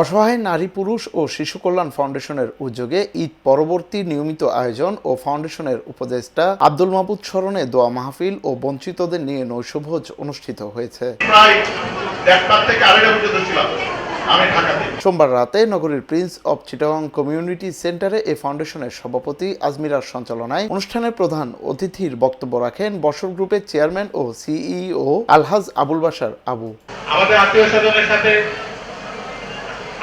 অসহায় নারী পুরুষ ও শিশু কল্যাণ ফাউন্ডেশনের উদ্যোগে ঈদ পরবর্তী নিয়মিত আয়োজন ও ফাউন্ডেশনের উপদেষ্টা আব্দুল মাহবুদ স্মরণে দোয়া মাহফিল ও বঞ্চিতদের নিয়ে নৈশভোজ অনুষ্ঠিত হয়েছে। সোমবার রাতে নগরীর প্রিন্স অব চিটাগং কমিউনিটি সেন্টারে এ ফাউন্ডেশনের সভাপতি আজমিরার সঞ্চালনায় অনুষ্ঠানের প্রধান অতিথির বক্তব্য রাখেন বসর গ্রুপের চেয়ারম্যান ও সিইও আলহাজ আবুল বাসার আবু। আমাদের আত্মীয় স্বজনের সাথে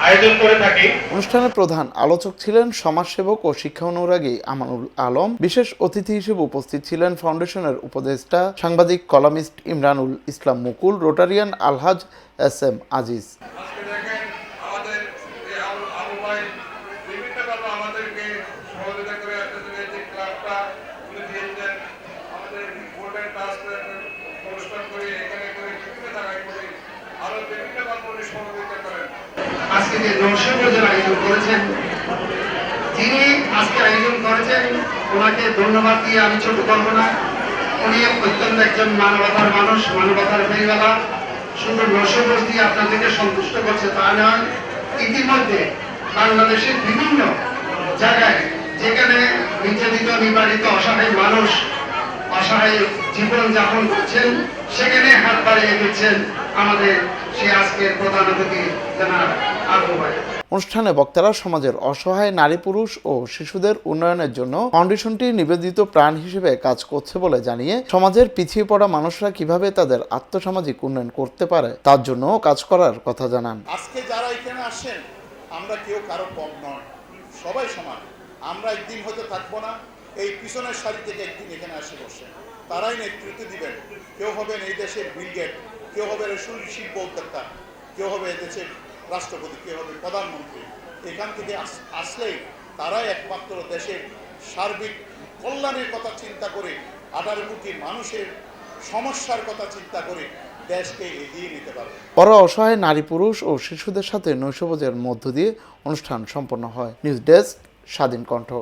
আয়োজন করে থাকি। অনুষ্ঠানের প্রধান আলোচক ছিলেন সমাজসেবক ও শিক্ষা অনুরাগী আমানুল আলম। বিশেষ অতিথি হিসেবে উপস্থিত ছিলেন ফাউন্ডেশনের উপদেষ্টা সাংবাদিক columnist Imranul Islam Mukul Rotarian Alhaj S M Aziz. ক্লাবটা আমাদের গোল্ডেন অনুষ্ঠান করে এখানে করে বিভিন্ন জায়গায় করে আরও বিভিন্নভাবে উনি সহযোগিতা করেন আজকে যে নরসিংহের আয়োজন করেছেন যিনি আজকে আয়োজন করেছেন, ওনাকে ধন্যবাদ দিয়ে আমি ছোট করব না উনি অত্যন্ত একজন মানবতার মানুষ, মানবতার ফেরিওয়ালা শুধু নরসিংহ দিয়ে আপনাদেরকে সন্তুষ্ট করছে তা নয়, ইতিমধ্যে বাংলাদেশের বিভিন্ন জায়গায়, যেখানে নির্যাতিত নিবারিত অসহায় মানুষ, অসহায় জীবন যাপন করছেন, সেখানে হাত বাড়িয়ে দিচ্ছেন। আমাদের সে আজকের প্রধান অতিথি জানাব আবু ভাই অনুষ্ঠানে বক্তারা সমাজের অসহায় নারী পুরুষ ও শিশুদের উন্নয়নের জন্য ফাউন্ডেশনটি নিবেদিত প্রাণ হিসেবে কাজ করছে বলে জানিয়ে সমাজের পিছিয়ে পড়া মানুষরা কীভাবে তাদের আত্মসামাজিক উন্নয়ন করতে পারে তার জন্য কাজ করার কথা জানান। আজকে যারা এখানে আসেন আমরা কেউ কারও কম নয় সবাই সমান। আমরা একদিন হয়তো থাকব না এই পিছনের সারি থেকে একদিন এখানে আসে বসে। তারাই নেতৃত্ব দিবেন। কেউ হবেন এই দেশের বিলগেট কেউ হবে শরীর শিল্প উদ্যোক্তা, কেউ হবে এই দেশের রাষ্ট্রপতি, কেউ হবে প্রধানমন্ত্রী। এখান থেকে আস- আসলেই তারাই একমাত্র দেশের সার্বিক কল্যাণের কথা চিন্তা করে, আঠারো কোটি মানুষের সমস্যার কথা চিন্তা করে দেশকে এগিয়ে নিতে পারবে। পরে অসহায় নারী পুরুষ ও শিশুদের সাথে নৈশভোজের মধ্য দিয়ে অনুষ্ঠান সম্পন্ন হয়। নিউজ ডেস্ক, স্বাধীন কণ্ঠ।